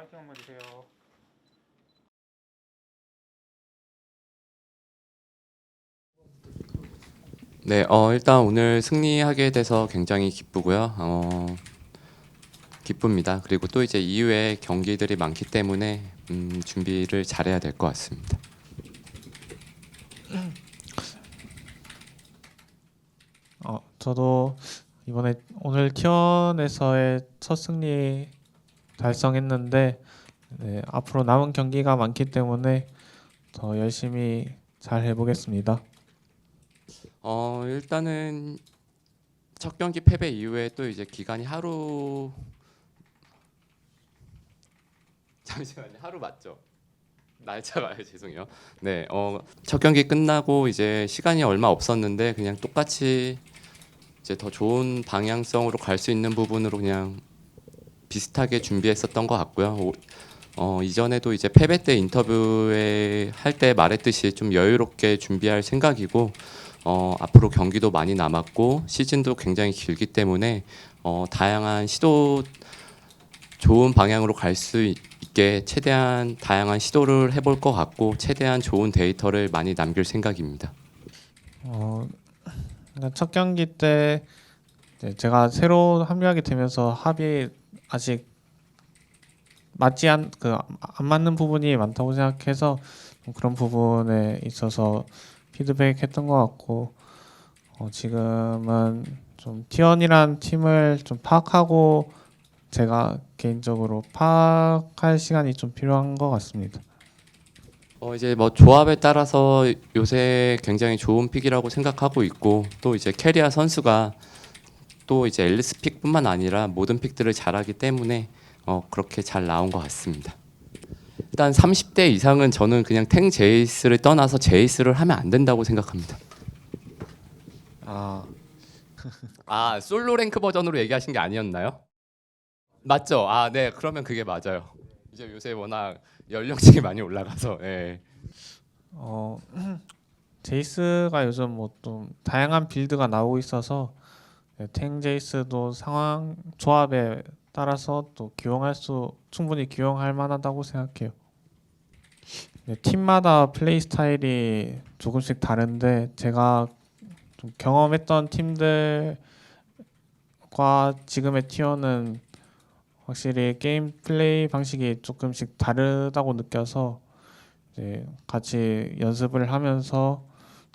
화이팅 한번 해주세요. 네, 어, 일단 오늘 승리하게 돼서 굉장히 기쁘고요. 어, 기쁩니다. 그리고 또 이제 이후에 경기들이 많기 때문에 음, 준비를 잘해야 될 것 같습니다. 어, 저도 이번에 오늘 티원에서의 첫 승리 달성했는데 네, 앞으로 남은 경기가 많기 때문에 더 열심히 잘 해보겠습니다. 어, 일단은 첫 경기 패배 이후에 또 이제 기간이 하루 잠시만요. 하루 맞죠? 날짜가요. 죄송해요. 네, 어, 첫 경기 끝나고 이제 시간이 얼마 없었는데 그냥 똑같이 이제 더 좋은 방향성으로 갈 수 있는 부분으로 그냥 비슷하게 준비했었던 것 같고요. 오- 어, 이전에도 이제 패배 때 인터뷰에 할 때 말했듯이 좀 여유롭게 준비할 생각이고 어, 앞으로 경기도 많이 남았고 시즌도 굉장히 길기 때문에 어, 다양한 시도 좋은 방향으로 갈 수 있게 최대한 다양한 시도를 해볼 것 같고 최대한 좋은 데이터를 많이 남길 생각입니다. 어, 그러니까 첫 경기 때 제가 새로 합류하게 되면서 합이 아직 맞지 않 그 안 맞는 부분이 많다고 생각해서 좀 그런 부분에 있어서 피드백했던 것 같고 어, 지금은 좀 티원이란 팀을 좀 파악하고 제가 개인적으로 파악할 시간이 좀 필요한 것 같습니다. 어 이제 뭐 조합에 따라서 요새 굉장히 좋은 픽이라고 생각하고 있고 또 이제 캐리아 선수가 또 이제 앨리스 픽뿐만 아니라 모든 픽들을 잘하기 때문에 어 그렇게 잘 나온 것 같습니다. 일단 30대 이상은 저는 그냥 탱 제이스를 떠나서 제이스를 하면 안 된다고 생각합니다. 아, 아 솔로 랭크 버전으로 얘기하신 게 아니었나요? 맞죠? 아 네 그러면 그게 맞아요. 이제 요새 워낙 연령층이 많이 올라가서 예. 어 제이스가 요즘 뭐 좀 다양한 빌드가 나오고 있어서 네, 탱 제이스도 상황 조합에 따라서 또 기용할 수 충분히 기용할 만하다고 생각해요. 네, 팀마다 플레이 스타일이 조금씩 다른데 제가 좀 경험했던 팀들과 지금의 티어는 확실히 게임 플레이 방식이 조금씩 다르다고 느껴서 이제 같이 연습을 하면서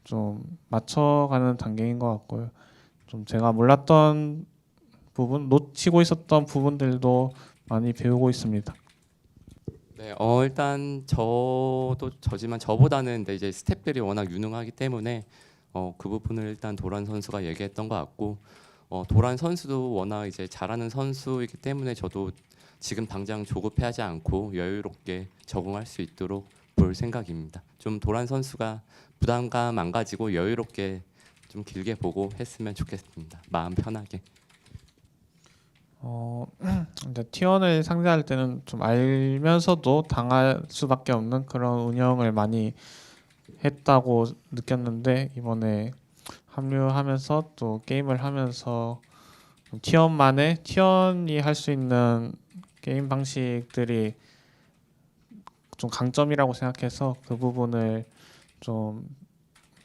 좀 맞춰가는 단계인 것 같고요. 좀 제가 몰랐던 부분, 놓치고 있었던 부분들도 많이 배우고 있습니다. 네, 어 일단 저도 저지만 저보다는 이제 스텝들이 워낙 유능하기 때문에 어 그 부분을 일단 도란 선수가 얘기했던 것 같고 어 도란 선수도 워낙 이제 잘하는 선수이기 때문에 저도 지금 당장 조급해하지 않고 여유롭게 적응할 수 있도록 볼 생각입니다. 좀 도란 선수가 부담감 안 가지고 여유롭게 좀 길게 보고 했으면 좋겠습니다. 마음 편하게. 어, 근데 T1을 상대할 때는 좀 알면서도 당할 수밖에 없는 그런 운영을 많이 했다고 느꼈는데 이번에 합류하면서 또 게임을 하면서 좀 T1만의 T1이 할 수 있는 게임 방식들이 좀 강점이라고 생각해서 그 부분을 좀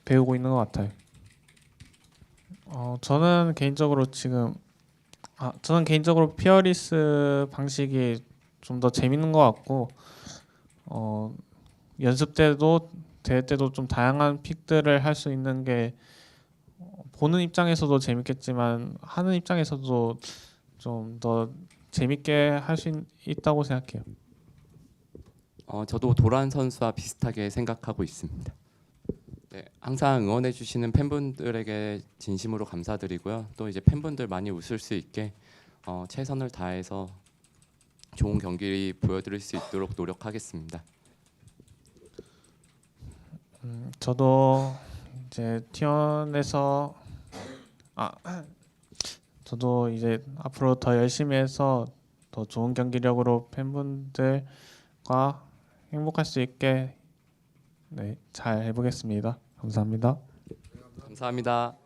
배우고 있는 것 같아요. 어, 저는 개인적으로 지금 아, 저는 개인적으로 피어리스 방식이 좀 더 재밌는 것 같고 어, 연습 때도 대회 때도 좀 다양한 픽들을 할 수 있는 게 어, 보는 입장에서도 재밌겠지만 하는 입장에서도 좀 더 재밌게 할 수 있다고 생각해요. 어, 저도 도란 선수와 비슷하게 생각하고 있습니다. 네, 항상 응원해 주시는 팬분들에게 진심으로 감사드리고요. 또 이제 팬분들 많이 웃을 수 있게 어, 최선을 다해서 좋은 경기 보여드릴 수 있도록 노력하겠습니다. 음, 저도 이제 티원에서 아 저도 이제 앞으로 더 열심히 해서 더 좋은 경기력으로 팬분들과 행복할 수 있게 네, 잘 해보겠습니다. 감사합니다. 감사합니다.